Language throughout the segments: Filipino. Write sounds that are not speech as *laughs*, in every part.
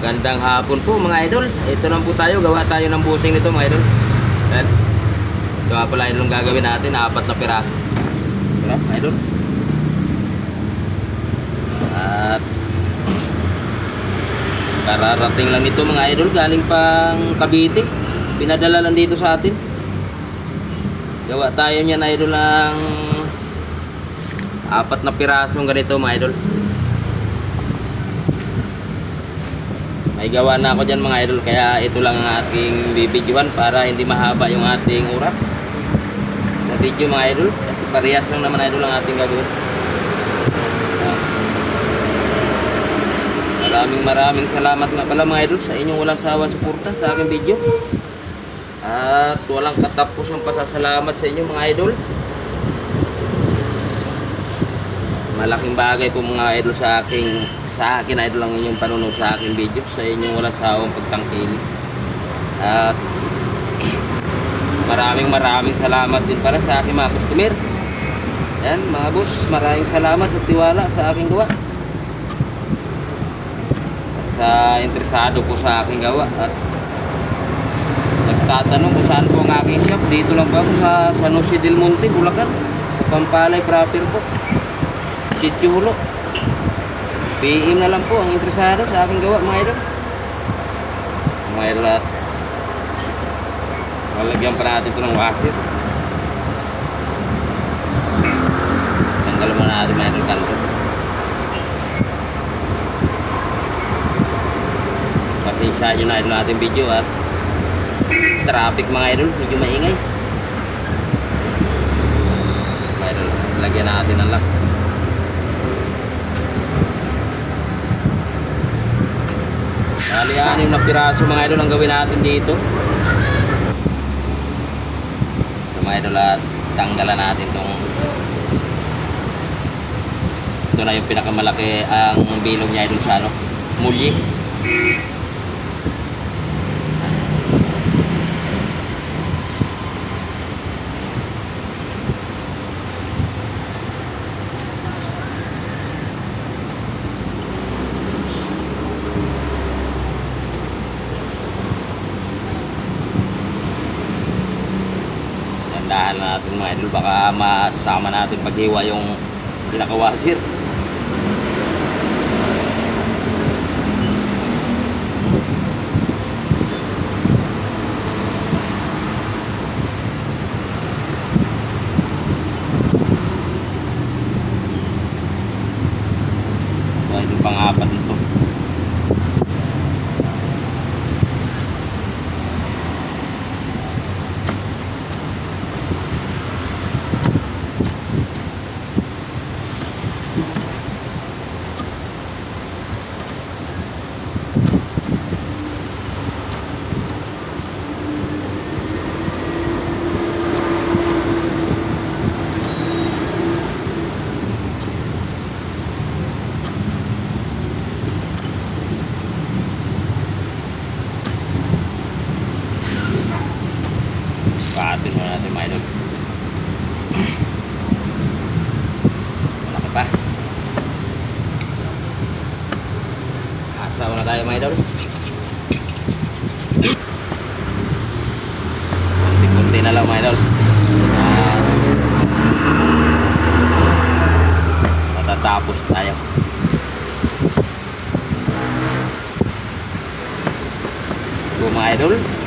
Magandang hapon po mga idol. Ito lang po tayo. Gawa tayo ng busing nito mga idol. Ayan. Ito nga pala idol gagawin natin. Apat na piraso. Ito mga idol. At kararating lang ito mga idol. Galing pang Cavite. Pinadala lang dito sa atin. Gawa tayo niyan idol ng apat na pirasong ganito mga idol. May gawa na ako dyan mga idol kaya ito lang ang ating bibidyoan para hindi mahaba yung ating oras sa video mga idol kasi parehas lang naman idol ang ating gagawin. Ah. Maraming maraming salamat nga pala mga idol sa inyong walang sawa suporta sa aking video. At walang katapos ang pasasalamat sa inyo mga idol. Malaking bagay po mga idol sa aking sa akin idol lang inyong panunod sa aking video sa inyong walang sawang pagtangkili. At *clears throat* maraming maraming salamat din para sa aking mga customer. Yan mga boss, maraming salamat sa tiwala sa aking gawa. Sa interesado po sa aking gawa at nagtatanong kung saan po ang aking shop. Dito lang po ako sa San Jose del Monte, Bulacan. Sa Pampalay proper po. Sitio Hulo. PM na lang po ang interesado sa aking gawa mga idol. Mga idol at lalagyan pa natin ito ng washer. Tanggal mo natin mga idol kanto. Pasensya na idol natin video at traffic mga idol, medyo maingay. Mga idol, lagyan natin ng lock. Bali, anim na piraso mga idol ang gawin natin dito. So mga idol, at tanggalan natin tong ito na yung pinakamalaki ang bilog niya idol sa ano, mulye. Na natin mga idol, baka masama natin paghiwa yung pinakawasir. *laughs* So, ito pang-apat. Paatin mo natin mga idol. Malaki pa. Asa muna tayo mga idol. Kunti-kunti na lang mga idol. Ah, matatapos tayo. So mga idol,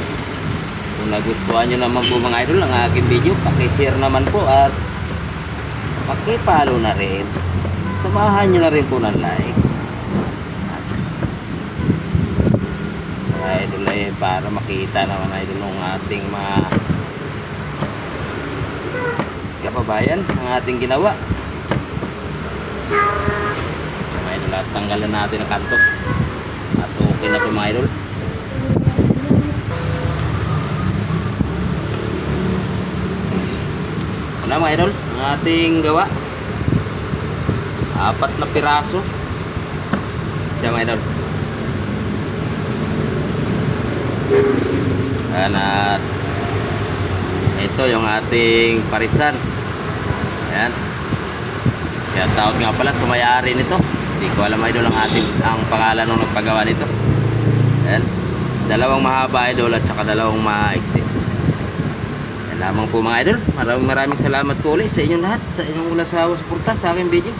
nagustuhan nyo naman po mga idol ang aking video, pakishare naman po at pakipalo na rin. Samahan nyo na rin po ng like. Mga idol eh, para makita naman idol ng ating mga kababayan ang ating ginawa. Mga idol tanggalan natin ang kanto. At okay na po mga idol. Ano mga idol? Ang ating gawa. Apat na piraso. Siya mga idol. Ayan at ito yung ating parisan. Ayan. Kaya tawag nga pala sa may-ari nito. Hindi ko alam idol ang ating ang pangalan ng nagpagawa nito. Ayan. Dalawang mahaba idol at saka dalawang maiksi. Lamang po mga idol. Maraming maraming salamat po ulit sa inyong lahat. Sa inyong ulang sa suporta sa aking video.